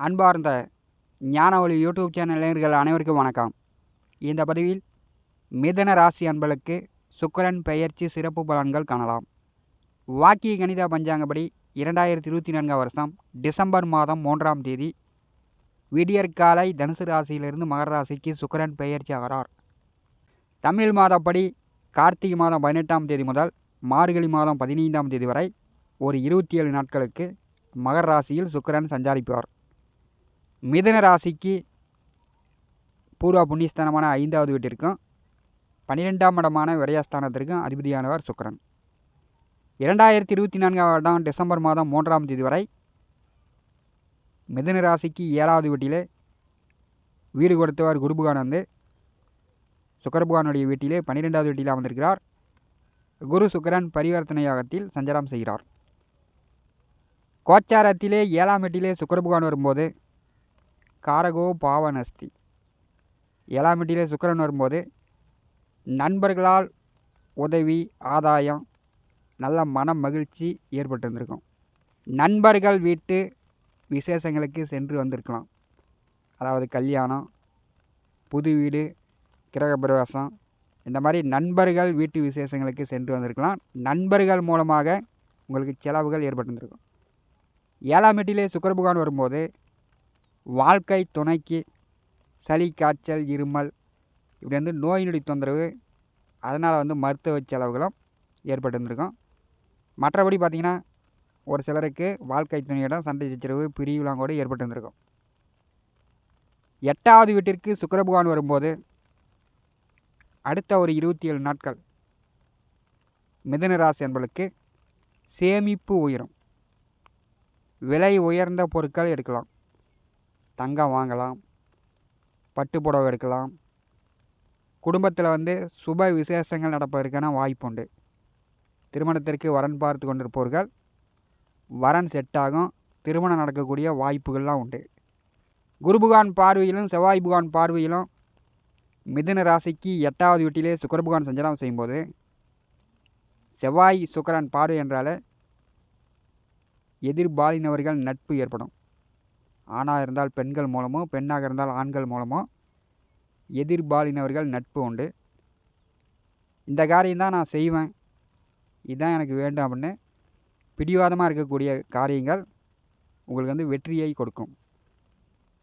அன்பார்ந்த ஞானவழி YouTube channel நேயர்கள் அனைவருக்கும் வணக்கம். இந்த பதிவில் மிதன ராசி அன்பர்களுக்கு சுக்கரன் பெயர்ச்சி சிறப்பு பலன்கள் காணலாம். வாக்கிய கணித பஞ்சாங்கப்படி இரண்டாயிரத்தி இருபத்தி நான்காம் வருஷம் டிசம்பர் மாதம் மூன்றாம் தேதி விடியற்காலை தனுசு ராசியிலிருந்து மகர ராசிக்கு சுக்கரன் பெயர்ச்சி ஆகிறார். தமிழ் மாதப்படி கார்த்திகை மாதம் பதினெட்டாம் தேதி முதல் மார்கழி மாதம் பதினைந்தாம் தேதி வரை ஒரு இருபத்தி ஏழு நாட்களுக்கு மகர ராசியில் சுக்கரன் சஞ்சாரிப்பார். மிதுன ராசிக்கு பூர்வ புண்ணியஸ்தானமான ஐந்தாவது வீட்டிற்கும் பன்னிரெண்டாம் இடமான விரயஸ்தானத்திற்கும் அதிபதியானவர் சுக்கரன். இரண்டாயிரத்தி இருபத்தி நான்காம் வருடம் டிசம்பர் மாதம் மூன்றாம் தேதி வரை மிதன ராசிக்கு ஏழாவது வீட்டிலே வீடு கொடுத்தவர் குருபகான் வந்து சுக்கரபகானுடைய வீட்டிலே பன்னிரெண்டாவது வீட்டில் அமர்ந்திருக்கிறார். குரு சுக்கரன் பரிவர்த்தனை யாகத்தில் சஞ்சாரம் செய்கிறார். கோச்சாரத்திலே ஏழாம் வீட்டிலே சுக்கரபகான் வரும்போது காரகோ பாவனஸ்தி. ஏழாம் வீட்டிலே சுக்கிரன் வரும்போது நண்பர்களால் உதவி ஆதாயம் நல்ல மன மகிழ்ச்சி ஏற்பட்டிருந்திருக்கும் நண்பர்கள் வீட்டு விசேஷங்களுக்கு சென்று வந்திருக்கலாம். அதாவது கல்யாணம் புது வீடு கிரகப்பிரவேசம் இந்த மாதிரி நண்பர்கள் வீட்டு விசேஷங்களுக்கு சென்று வந்திருக்கலாம். நண்பர்கள் மூலமாக உங்களுக்கு செலவுகள் ஏற்பட்டிருந்திருக்கும் ஏழாம் எட்டிலே சுக்கர பகவான் வரும்போது வாழ்க்கை துணைக்கு சளி காய்ச்சல் இருமல் இப்படி வந்து நோய் நொடி தொந்தரவு அதனால் வந்து மருத்துவ செலவுகளும் ஏற்பட்டிருந்திருக்கும். மற்றபடி பார்த்திங்கன்னா ஒரு சிலருக்கு வாழ்க்கை துணையிடம் சண்டை சச்சரவு பிரிவுலாம் கூட ஏற்பட்டுருந்துருக்கும். எட்டாவது வீட்டிற்கு சுக்கிர பகவான் வரும்போது அடுத்த ஒரு இருபத்தி ஏழு நாட்கள் மிதுன ராசி என்பளுக்கு சேமிப்பு உயரும். விலை உயர்ந்த பொருட்கள் எடுக்கலாம். தங்கம் வாங்கலாம் பட்டு புடவை எடுக்கலாம். குடும்பத்தில் வந்து சுப விசேஷங்கள் நடப்பதற்கான வாய்ப்பு உண்டு திருமணத்திற்கு வரன் பார்த்து கொண்டிருப்பவர்கள் வரன் செட் ஆகும் திருமணம் நடக்கக்கூடிய வாய்ப்புகள்லாம் உண்டு. குருபுகான் பார்வையிலும் செவ்வாய் புகான் பார்வையிலும் மிதுன ராசிக்கு எட்டாவது வீட்டிலே சுக்கரபுகான் சஞ்சாரம் செய்யும்போது செவ்வாய் சுக்கரன் பார்வை என்றாலே எதிர்பாலினவர்கள் நட்பு ஏற்படும். ஆணாக இருந்தால் பெண்கள் மூலமோ பெண்ணாக இருந்தால் ஆண்கள் மூலமோ எதிர்பாலினவர்கள் நட்பு உண்டு. இந்த காரியம்தான் நான் செய்வேன். இதுதான் எனக்கு வேண்டும் அப்படின்னு பிடிவாதமாக இருக்கக்கூடிய காரியங்கள் உங்களுக்கு வந்து வெற்றியை கொடுக்கும்.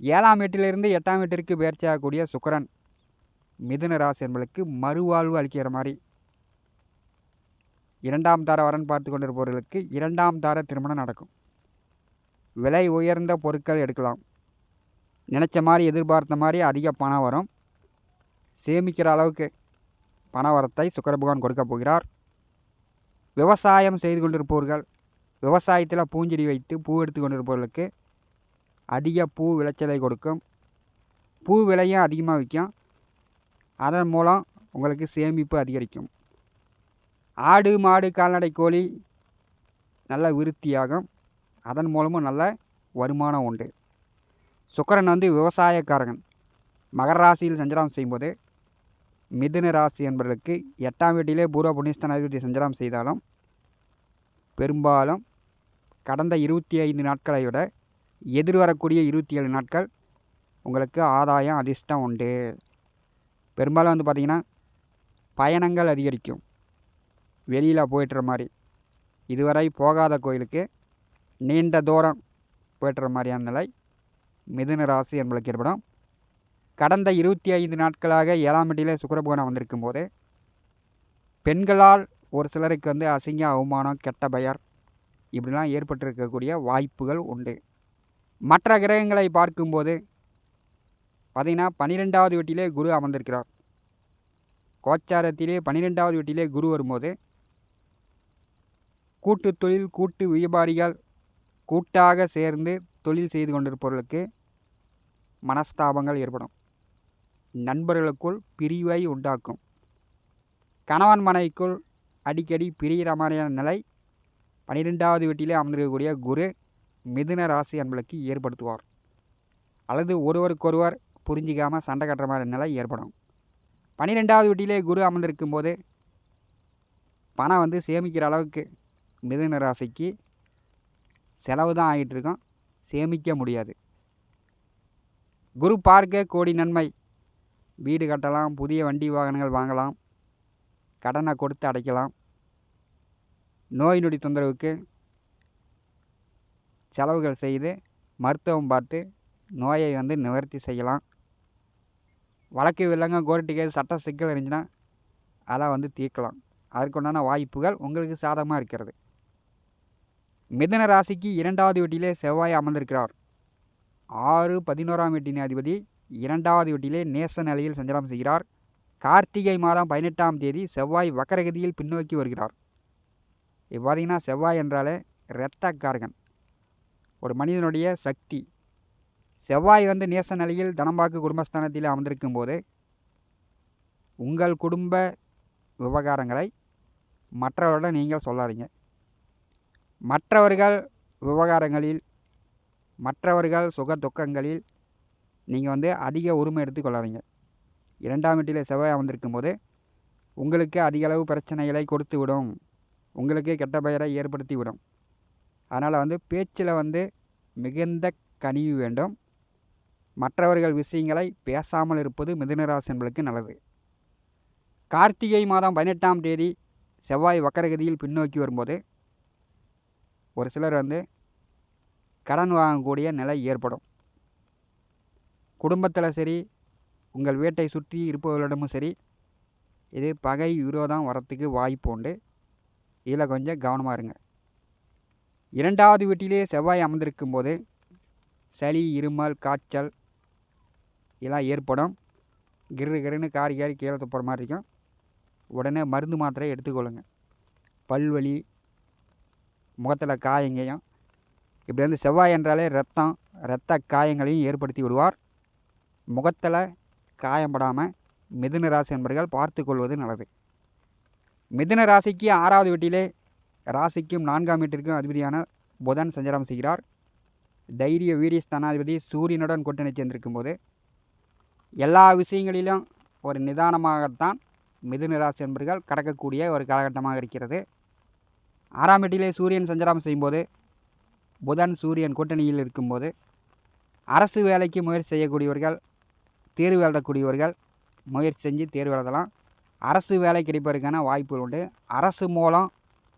ஏழாம் வீட்டிலிருந்து எட்டாம் வீட்டிற்கு பெயர்ச்சியாகக்கூடிய சுக்கரன் மிதுன ராசி என்பதற்கு மறுவாழ்வு அளிக்கிற மாதிரி. இரண்டாம் தார வரன் பார்த்து கொண்டிருப்பவர்களுக்கு இரண்டாம் தார திருமணம் நடக்கும். விலை உயர்ந்த பொருட்கள் எடுக்கலாம். நினச்ச மாதிரி எதிர்பார்த்த மாதிரி அதிக பணம் வரும். சேமிக்கிற அளவுக்கு பண வரத்தை சுக்கர பகவான் கொடுக்க போகிறார். விவசாயம் செய்து கொண்டிருப்பவர்கள் விவசாயத்தில் பூஞ்செடி வைத்து பூ எடுத்து கொண்டிருப்பவர்களுக்கு அதிக பூ விளைச்சலை கொடுக்கும். பூ விலையும் அதிகமாக விற்கும். அதன் மூலம் உங்களுக்கு சேமிப்பு அதிகரிக்கும். ஆடு மாடு கால்நடை கோழி நல்ல விருத்தியாகும். அதன் மூலமும் நல்ல வருமானம் உண்டு. சுக்கரன் வந்து விவசாயக்காரன் மகர ராசியில் சஞ்சாரம் செய்யும்போது மிதுன ராசி என்பதற்கு எட்டாம் வீட்டிலே பூர்வ புண்ணியஸ்தான அதிபதி சஞ்சாரம் செய்தாலும் பெரும்பாலும் கடந்த இருபத்தி ஐந்து நாட்களை விட எதிர்வரக்கூடிய இருபத்தி ஏழு நாட்கள் உங்களுக்கு ஆதாயம் அதிர்ஷ்டம் உண்டு. பெரும்பாலும் வந்து பார்த்திங்கன்னா பயணங்கள் அதிகரிக்கும். வெளியில் போயிட்டுற மாதிரி. இதுவரை போகாத கோயிலுக்கு நீண்ட தூரம் போய்ட்டுற மாதிரியான நிலை. மிதுன ராசி என்பதற்கு ஏற்படும். கடந்த இருபத்தி ஐந்து நாட்களாக ஏழாம் வீட்டிலே சுக்கரபகவானம் வந்திருக்கும் போது பெண்களால் ஒரு சிலருக்கு வந்து அசிங்க அவமானம் கெட்ட பெயர் இப்படிலாம் ஏற்பட்டிருக்கக்கூடிய வாய்ப்புகள் உண்டு. மற்ற கிரகங்களை பார்க்கும்போது பார்த்திங்கன்னா பன்னிரெண்டாவது வீட்டிலே குரு அமர்ந்திருக்கிறார். கோச்சாரத்திலே பன்னிரெண்டாவது வீட்டிலே குரு வரும்போது கூட்டு தொழில் கூட்டு வியாபாரிகள் கூட்டாக சேர்ந்து தொழில் செய்து கொண்டிருப்பவர்களுக்கு மனஸ்தாபங்கள் ஏற்படும். நண்பர்களுக்குள் பிரிவை உண்டாக்கும். கணவன் மனைவிக்குள் அடிக்கடி பிரிகிற மாதிரியான நிலை பன்னிரெண்டாவது வீட்டிலே அமர்ந்திருக்கக்கூடிய குரு மிதுன ராசி அன்பளுக்கு ஏற்படுத்துவார். அல்லது ஒருவருக்கொருவர் புரிஞ்சிக்காமல் சண்டை கட்டுற மாதிரி நிலை ஏற்படும். பன்னிரெண்டாவது வீட்டிலே குரு அமர்ந்திருக்கும் போது பணம் வந்து சேமிக்கிற அளவுக்கு மிதுன ராசிக்கு செலவு தான் ஆகிட்டு இருக்கும். சேமிக்க முடியாது. குரு பார்க்க கோடி நன்மை. வீடு கட்டலாம் புதிய வண்டி வாகனங்கள் வாங்கலாம் கடனை கொடுத்து அடைக்கலாம். நோய் நொடி தொந்தரவுக்கு செலவுகள் செய்து மருத்துவம் பார்த்து நோயை வந்து நிவர்த்தி செய்யலாம். வழக்கு வில்லங்க கோர்ட்டு கேஸ் சட்ட சிக்கல் இருந்துச்சுன்னா அதெல்லாம் வந்து தீர்க்கலாம். அதற்குண்டான வாய்ப்புகள் உங்களுக்கு சாதகமாக இருக்கிறது. மிதன ராசிக்கு இரண்டாவது வீட்டிலே செவ்வாய் அமர்ந்திருக்கிறார். ஆறு பதினோராம் வீட்டின் அதிபதி இரண்டாவது வீட்டிலே நேச நிலையில் சஞ்சாரம் செய்கிறார். கார்த்திகை மாதம் பதினெட்டாம் தேதி செவ்வாய் வக்கரகதியில் பின்னோக்கி வருகிறார். இப்போ செவ்வாய் என்றாலே இரத்தக்காரகன் ஒரு மனிதனுடைய சக்தி. செவ்வாய் வந்து நேச நிலையில் தனம்பாக்கு குடும்பஸ்தானத்தில் அமர்ந்திருக்கும் போது உங்கள் குடும்ப விவகாரங்களை மற்றவர்களிடம் நீங்கள் சொல்லாதீங்க. மற்றவர்கள் விவகாரங்களில் மற்றவர்கள் சுக துக்கங்களில் நீங்கள் வந்து அதிக உரிமை எடுத்துக்கொள்ளாதீங்க இரண்டாம் வீட்டில் செவ்வாய் அமர்ந்திருக்கும் போது உங்களுக்கு அதிகளவு பிரச்சனைகளை கொடுத்து விடும் உங்களுக்கு கெட்ட பெயரை ஏற்படுத்தி விடும் அதனால் வந்து பேச்சில் வந்து மிகுந்த கனிவு வேண்டும். மற்றவர்கள் விஷயங்களை பேசாமல் இருப்பது மிதுனராசி என்பதற்கு நல்லது. கார்த்திகை மாதம் பதினெட்டாம் தேதி செவ்வாய் வக்கரகதியில் பின்னோக்கி வரும்போது ஒரு சிலர் வந்து கடன் வாங்கக்கூடிய நிலை ஏற்படும். குடும்பத்தில் சரி உங்கள் வீட்டை சுற்றி இருப்பவர்களிடமும் சரி இது பகை விரோதம் வரத்துக்கு வாய்ப்பு உண்டு. இதில் கொஞ்சம் கவனமாக இருங்க. இரண்டாவது வீட்டிலே செவ்வாய் அமர்ந்திருக்கும் போது சளி இருமல் காய்ச்சல் இதெல்லாம் ஏற்படும். கிரு கிருன்னு காரி காரி கீழே துப்புற மாதிரி இருக்கும். உடனே மருந்து மாத்திரை எடுத்துக்கொள்ளுங்க. பல்வலி முகத்தில் காயங்கையும் இப்படி வந்து செவ்வாய் என்றாலே ரத்தம் இரத்த காயங்களையும் ஏற்படுத்தி விடுவார். முகத்தில் காயப்படாமல் மிதுன ராசி என்பர்கள் பார்த்து கொள்வது நல்லது. மிதுன ராசிக்கு ஆறாவது வீட்டிலே ராசிக்கும் நான்காம் வீட்டிற்கும் அதிபதியான புதன் சஞ்சாரம் செய்கிறார். தைரிய வீரிய ஸ்தானாதிபதி சூரியனுடன் கூட்டணி சேர்ந்திருக்கும் போது எல்லா விஷயங்களிலும் ஒரு நிதானமாகத்தான் மிதுன ராசி என்பர்கள் கடக்கக்கூடிய ஒரு காலகட்டமாக இருக்கிறது. ஆறாம் வீட்டிலே சூரியன் சஞ்சாரம் செய்யும்போது புதன் சூரியன் கூட்டணியில் இருக்கும்போது அரசு வேலைக்கு முயற்சி செய்யக்கூடியவர்கள் தேர்வு எழுதக்கூடியவர்கள் முயற்சி செஞ்சு தேர்வு எழுதலாம். அரசு வேலை கிடைப்பதற்கான வாய்ப்புகள் உண்டு. அரசு மூலம்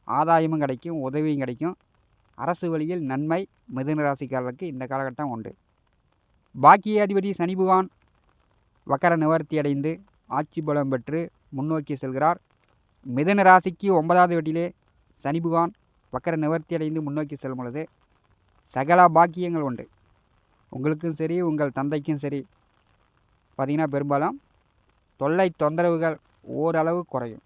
ஆதாயமும் கிடைக்கும் உதவியும் கிடைக்கும். அரசு வழியில் நன்மை மிதுன ராசிக்காரர்களுக்கு இந்த காலகட்டம் உண்டு. பாக்கியாதிபதி சனி பகவான் வக்கர நிவர்த்தி அடைந்து ஆட்சி பலம் பெற்று முன்னோக்கி செல்கிறார். மிதுன ராசிக்கு ஒன்பதாவது வீட்டிலே சனி புகான் வக்கர நிவர்த்தி அடைந்து முன்னோக்கி செல்லும் பொழுது சகல பாக்கியங்கள் உண்டு. உங்களுக்கும் சரி உங்கள் தந்தைக்கும் சரி. பார்த்திங்கன்னா பெரும்பாலும் தொல்லை தொந்தரவுகள் ஓரளவு குறையும்.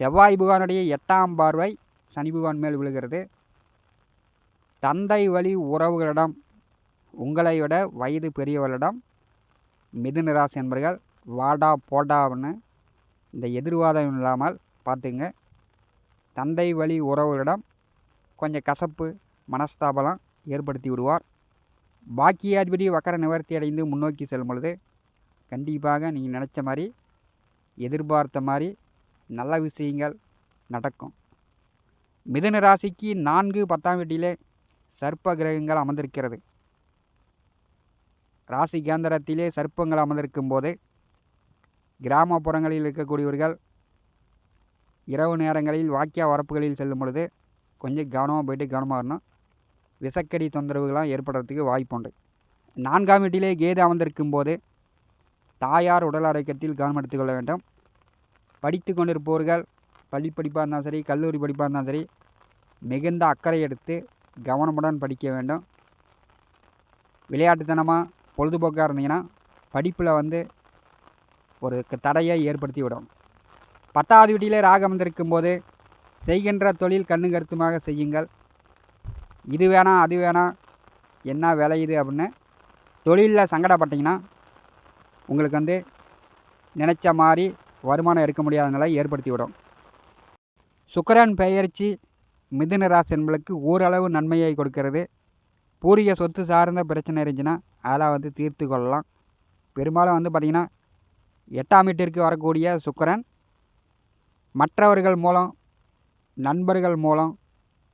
செவ்வாய் புகானுடைய எட்டாம் பார்வை சனி புகான் மேல் விழுகிறது. தந்தை வழி உறவுகளிடம் உங்களை விட வயது பெரியவர்களிடம் மிதுன ராசி என்பர்கள் வாடா போடான்னு இந்த எதிர்வாதம் இல்லாமல் பார்த்துங்க தந்தை வழி உறவுகளிடம் கொஞ்சம் கசப்பு மனஸ்தாபலம் ஏற்படுத்தி விடுவார் பாக்கியாதிபதி வக்கர நிவர்த்தி அடைந்து முன்னோக்கி செல்லும் பொழுது கண்டிப்பாக நீங்கள் நினச்ச மாதிரி எதிர்பார்த்த மாதிரி நல்ல விஷயங்கள் நடக்கும். மிதுன ராசிக்கு நான்கு பத்தாம் வீட்டிலே சர்ப்ப கிரகங்கள் அமர்ந்திருக்கிறது. ராசி கேந்திரத்திலே சர்ப்பங்கள் அமர்ந்திருக்கும் போது கிராமப்புறங்களில் இருக்கக்கூடியவர்கள் இரவு நேரங்களில் வாக்கிய வரப்புகளில் செல்லும் பொழுது கொஞ்சம் கவனமாக போயிட்டு கவனமாக வரணும். விசக்கடி தொந்தரவுகள்லாம் ஏற்படுறதுக்கு வாய்ப்பு உண்டு. நான்காம் வீட்டிலே கேது அமர்ந்திருக்கும் போது தாயார் உடல் ஆரோக்கியத்தில் கவனம் எடுத்துக்கொள்ள வேண்டும். படித்து கொண்டிருப்பவர்கள் பள்ளி படிப்பாக இருந்தாலும் சரி கல்லூரி படிப்பாக இருந்தாலும் சரி மிகுந்த அக்கறை எடுத்து கவனமுடன் படிக்க வேண்டும். விளையாட்டுத்தனமாக பொழுதுபோக்காக இருந்தீங்கன்னா படிப்பில் வந்து ஒரு தடையை ஏற்படுத்தி விடும். பத்தாவது வீட்டிலே ராகம் அமர்ந்திருக்கும் போது செய்கின்ற தொழில் கண்ணு கருத்துமாக செய்யுங்கள். இது வேணாம் அது வேணாம் என்ன விளையுது அப்படின்னு தொழிலில் சங்கடப்பட்டீங்கன்னா உங்களுக்கு வந்து நினச்ச மாதிரி வருமானம் எடுக்க முடியாத நிலை ஏற்படுத்தி விடும் சுக்கரன் பெயர்ச்சி மிதுன ராசி என்பளுக்கு ஓரளவு நன்மையை கொடுக்கிறது. பூரிய சொத்து சார்ந்த பிரச்சனை இருந்துச்சுன்னா அதெல்லாம் வந்து தீர்த்து கொள்ளலாம். பெரும்பாலும் வந்து பார்த்திங்கன்னா எட்டாம் வீட்டிற்கு வரக்கூடிய சுக்கரன் மற்றவர்கள் மூலம் நண்பர்கள் மூலம்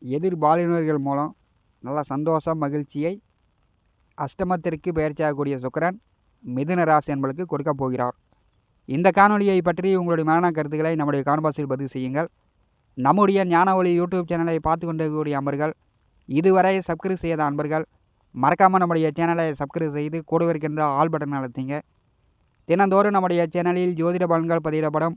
எதிர்பாலினர்கள் மூலம் நல்ல சந்தோஷம் மகிழ்ச்சியை அஷ்டமத்திற்கு பயிற்சியாகக்கூடிய சுக்கரன் மிதுன ராசி என்பளுக்கு கொடுக்கப் போகிறார். இந்த காணொலியை பற்றி உங்களுடைய மரண கருத்துக்களை நம்முடைய கான்பாஸில் பதிவு செய்யுங்கள். நம்முடைய ஞான ஒளி யூடியூப் சேனலை பார்த்து கொண்டிருக்கக்கூடிய அன்பர்கள் இதுவரை சப்ஸ்கிரைப் செய்யாத அன்பர்கள் மறக்காமல் நம்முடைய சேனலை சப்ஸ்கிரைப் செய்து கூட இருக்கின்ற ஆல் பட்டன் அழுத்திங்க. தினந்தோறும் நம்முடைய சேனலில் ஜோதிட பலன்கள் பதிவிடப்படும்.